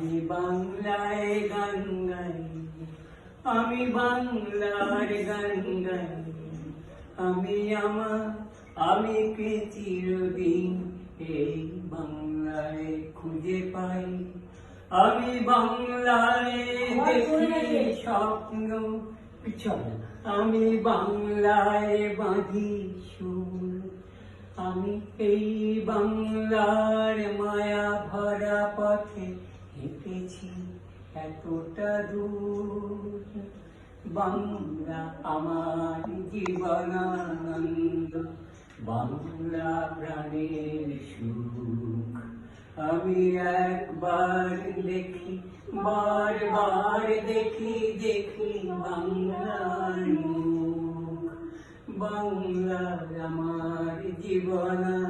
আমি বাংলায় গান গাই। আমি বাংলার গান গাই। আমি আমার আমি কে চিরদিন এই বাংলায় খুঁজে পাই। আমি বাংলায় দেখি স্বপ্ন। আমি বাংলায় বাঁধি সুর। আমি এই বাংলার মায়া ভরা পথে হেঁটেছি এতটা দূর বাংলা আমার জীবনানন্দ। বাংলা প্রাণের সুখ। আমি একবার দেখি দেখি দেখি বাংলা আমার জীবনানন্দ।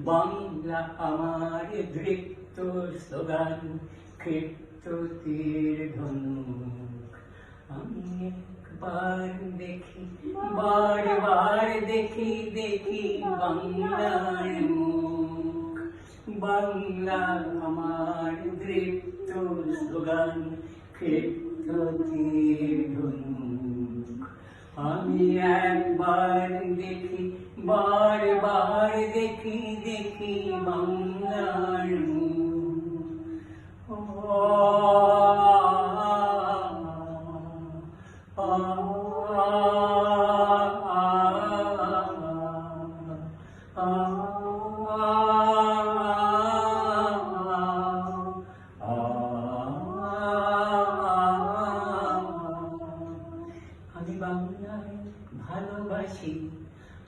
বাংলা আমার দৃপ্ত স্লোগান, ক্ষিপ্ত তীর ধনুক। আমি একবার দেখি, বারবার দেখি দেখি বাংলার মুখ। বাংলা আমার দৃপ্ত স্লোগান, ক্ষিপ্ত তীর ধনুক। আমি একবার দেখি বারবার দেখি দেখি বাংলার আমি ভালোবাসি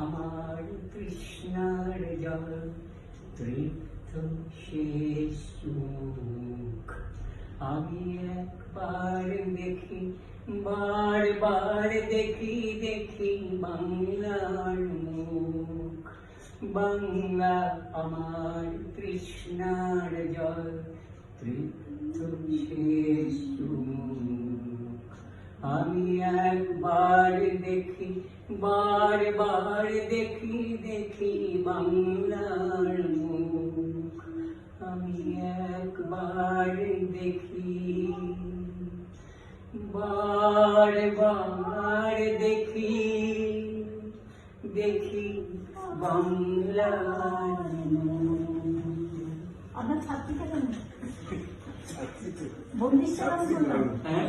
আমার কৃষ্ণার জল তৃপ্ত শেষ মুখ। আমি একবার দেখি বারবার দেখি দেখি বাংলার মুখ। বাংলা আমার কৃষ্ণার জল তৃপ্ত শেষ বারবার দেখি দেখি বাংলার মুখ। আমি একবার দেখি বারবার দেখি দেখি বাংলার মুখ। আপনার ছাত্রীটা কেন বন্দিশ হ্যাঁ?